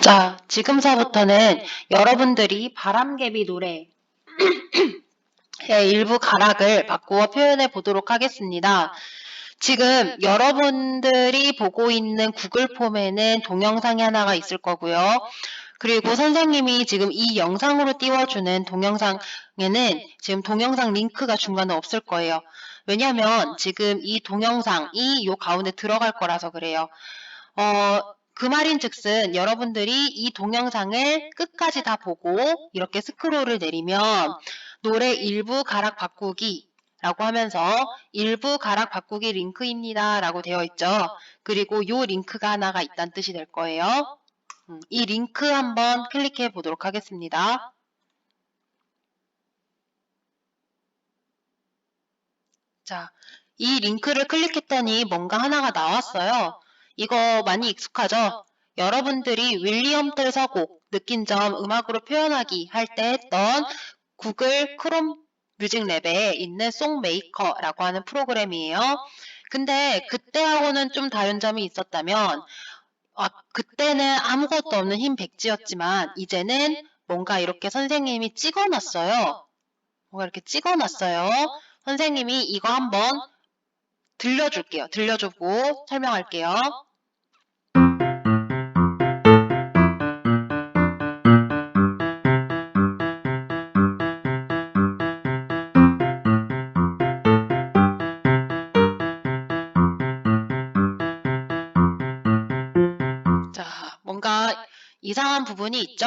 자, 지금서부터는 여러분들이 바람개비 노래 의 일부 가락을 바꾸어 표현해 보도록 하겠습니다. 지금 여러분들이 보고 있는 구글 폼에는 동영상이 하나가 있을 거고요. 그리고 선생님이 지금 이 영상으로 띄워주는 동영상에는 지금 동영상 링크가 중간에 없을 거예요. 왜냐하면 지금 이 동영상이 요 가운데 들어갈 거라서 그래요. 어, 그 말인 즉슨 여러분들이 이 동영상을 끝까지 다 보고 이렇게 스크롤을 내리면 노래 일부 가락 바꾸기 라고 하면서 일부 가락 바꾸기 링크입니다 라고 되어 있죠. 그리고 요 링크가 하나가 있다는 뜻이 될 거예요. 음, 이 링크 한번 클릭해 보도록 하겠습니다. 자, 이 링크를 클릭했더니 뭔가 하나가 나왔어요. 이거 많이 익숙하죠? 여러분들이 윌리엄 텔 서곡, 느낀 점 음악으로 표현하기 할 때 했던 구글 크롬 뮤직 랩에 있는 송메이커라고 하는 프로그램이에요. 근데 그때하고는 좀 다른 점이 있었다면 아, 그때는 아무것도 없는 흰 백지였지만 이제는 뭔가 이렇게 선생님이 찍어놨어요. 뭔가 이렇게 찍어놨어요. 선생님이 이거 한번 들려줄게요. 들려주고 설명할게요. 자, 뭔가 이상한 부분이 있죠?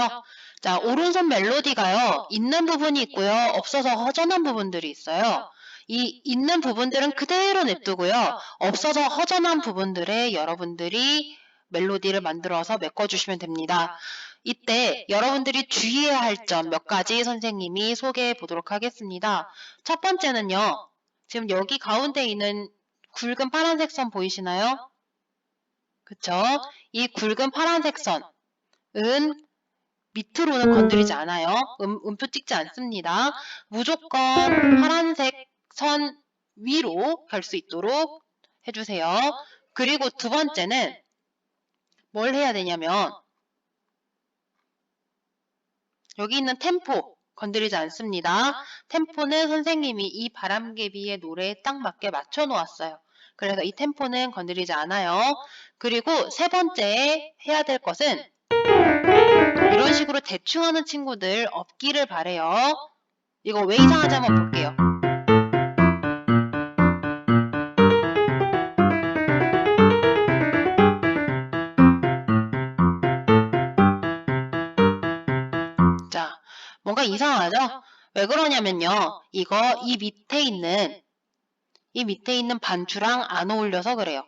자, 오른손 멜로디가요, 있는 부분이 있고요, 없어서 허전한 부분들이 있어요. 이 있는 부분들은 그대로 냅두고요, 없어서 허전한 부분들에 여러분들이 멜로디를 만들어서 메꿔주시면 됩니다. 이때 여러분들이 주의해야 할 점 몇 가지 선생님이 소개해 보도록 하겠습니다. 첫 번째는요, 지금 여기 가운데 있는 굵은 파란색 선 보이시나요? 그쵸? 이 굵은 파란색 선은 밑으로는 건드리지 않아요. 음, 음표 찍지 않습니다. 무조건 파란색 선 위로 갈 수 있도록 해주세요. 그리고 두 번째는 뭘 해야 되냐면 여기 있는 템포 건드리지 않습니다. 템포는 선생님이 이 바람개비의 노래에 딱 맞게 맞춰 놓았어요. 그래서 이 템포는 건드리지 않아요. 그리고 세 번째 해야 될 것은 이런 식으로 대충 하는 친구들 없기를 바래요. 이거 왜 이상하지 한번 볼게요. 자, 뭔가 이상하죠? 왜 그러냐면요. 이거 이 밑에 있는 이 밑에 있는 반주랑 안 어울려서 그래요.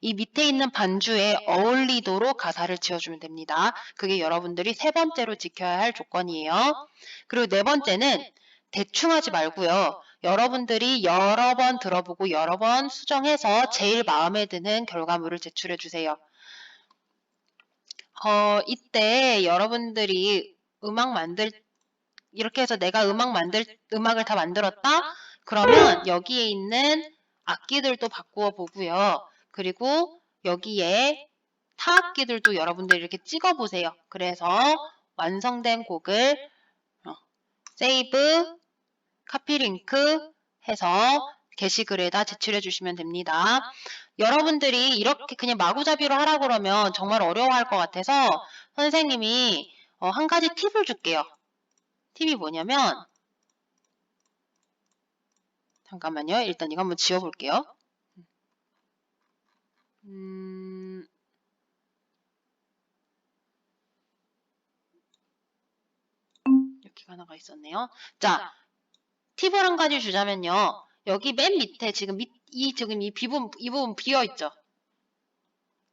이 밑에 있는 반주에 어울리도록 가사를 지어주면 됩니다. 그게 여러분들이 세 번째로 지켜야 할 조건이에요. 그리고 네 번째는 대충 하지 말고요. 여러분들이 여러 번 들어보고 여러 번 수정해서 제일 마음에 드는 결과물을 제출해 주세요. 어, 이때 여러분들이 음악 만들 이렇게 해서 내가 음악 만들 음악을 다 만들었다. 그러면 여기에 있는 악기들도 바꾸어 보고요. 그리고 여기에 타악기들도 여러분들이 이렇게 찍어 보세요. 그래서 완성된 곡을 어, 세이브, 카피 링크 해서 게시글에다 제출해 주시면 됩니다. 여러분들이 이렇게 그냥 마구잡이로 하라 그러면 정말 어려워할 것 같아서 선생님이 어, 한 가지 팁을 줄게요. 팁이 뭐냐면 잠깐만요. 일단 이거 한번 지워볼게요. 음, 여기가 하나가 있었네요. 자, 팁을 한 가지 주자면요. 여기 맨 밑에 지금 밑, 이 지금 이 부분 이 부분 비어 있죠.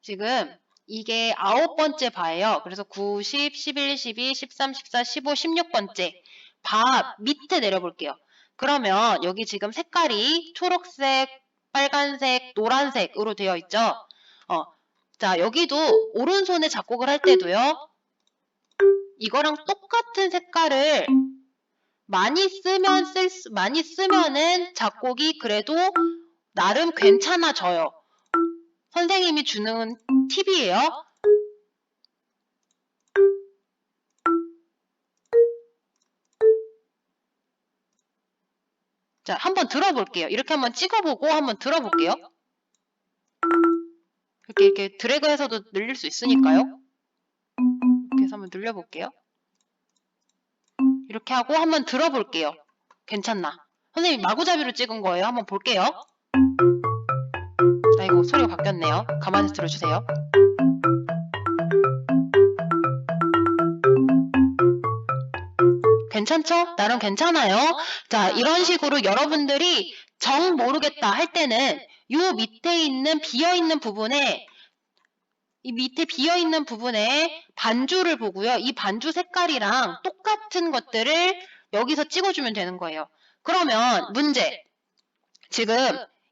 지금 이게 아홉 번째 바예요. 그래서 9, 10, 11, 12, 13, 14, 15, 16번째 바 밑에 내려볼게요. 그러면 여기 지금 색깔이 초록색, 빨간색, 노란색으로 되어 있죠. 어, 자 여기도 오른손에 작곡을 할 때도요. 이거랑 똑같은 색깔을 많이 쓰면 쓸 수- 많이 쓰면은 작곡이 그래도 나름 괜찮아져요. 선생님이 주는 팁이에요. 자, 한번 들어볼게요. 이렇게 한번 찍어보고 한번 들어볼게요. 이렇게 이렇게 드래그해서도 늘릴 수 있으니까요. 이렇게 해서 한번 늘려볼게요. 이렇게 하고 한번 들어볼게요. 괜찮나? 선생님 마구잡이로 찍은 거예요. 한번 볼게요. 아이고 소리가 바뀌었네요. 가만히 들어주세요. 괜찮죠? 나름 괜찮아요. 자, 이런 식으로 여러분들이 정 모르겠다 할 때는 요 밑에 있는 비어 있는 부분에 이 밑에 비어 있는 부분에 반주를 보고요. 이 반주 색깔이랑 똑같은 것들을 여기서 찍어주면 되는 거예요. 그러면 문제. 지금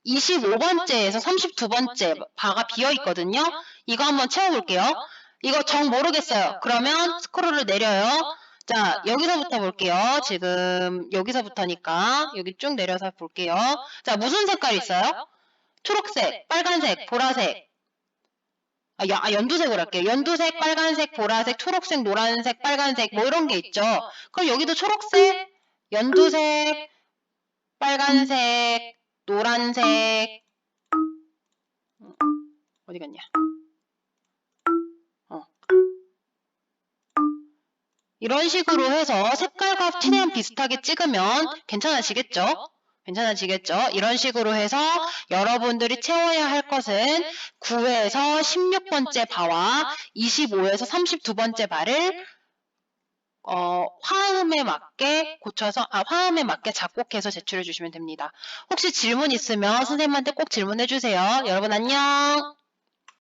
25번째에서 32번째 바가 비어 있거든요. 이거 한번 채워볼게요. 이거 정 모르겠어요. 그러면 스크롤을 내려요. 자, 여기서부터 볼게요. 지금 여기서부터니까 여기 쭉 내려서 볼게요. 자, 무슨 색깔 있어요? 초록색, 빨간색, 보라색. 아, 야, 아, 연두색으로 할게요. 연두색, 빨간색, 보라색, 초록색, 노란색, 빨간색 뭐 이런 게 있죠. 그럼 여기도 초록색, 연두색, 빨간색, 노란색 음, 어디 갔냐? 어. 이런 식으로 해서 색깔과 최대한 비슷하게 찍으면 괜찮아지겠죠? 괜찮아지겠죠? 이런 식으로 해서 여러분들이 채워야 할 것은 9에서 16번째 바와 25에서 32번째 바를 어, 화음에 맞게 고쳐서, 아, 화음에 맞게 작곡해서 제출해 주시면 됩니다. 혹시 질문 있으면 선생님한테 꼭 질문해 주세요. 여러분 안녕!